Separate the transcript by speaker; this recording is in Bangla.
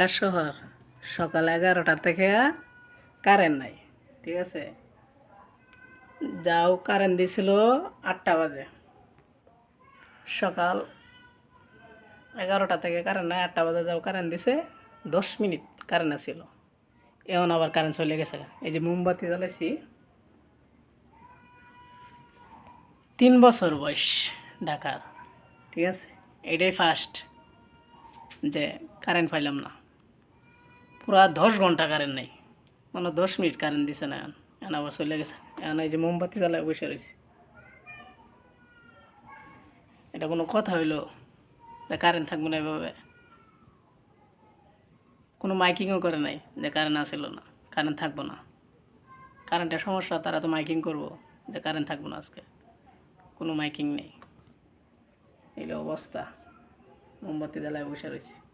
Speaker 1: ঢাকা শহর। সকাল এগারোটা থেকে কারেন্ট নাই, ঠিক আছে? যাও কারেন্ট দিছিল আটটা বাজে। সকাল এগারোটা থেকে কারেন্ট নাই, আটটা বাজে যাও কারেন্ট দিছে, দশ মিনিট কারেন্ট ছিল এখন আবার কারেন্ট চলে গেছে। এই যে মোমবাতি জ্বালাইছি। তিন বছর বয়স ঢাকার, ঠিক আছে? এটাই ফার্স্ট যে কারেন্ট পাইলাম না। পুরা দশ ঘণ্টা কারেন্ট নেই। মানে দশ মিনিট কারেন্ট দিছে না এখন। এখন আবার চলে গেছে। এখন এই যে মোমবাতি জ্বালায় বসে রয়েছে। এটা কোনো কথা হইল? কারেন্ট থাকব না এভাবে। কোনো মাইকিংও করে নাই যে কারেন্ট আসিল না কারেন্ট থাকব না। কারেন্টের সমস্যা, তারা তো মাইকিং করব যে কারেন্ট থাকব না আজকে। কোনো মাইকিং নেই। এই অবস্থা। মোমবাতি জ্বালায় বসে রয়েছে।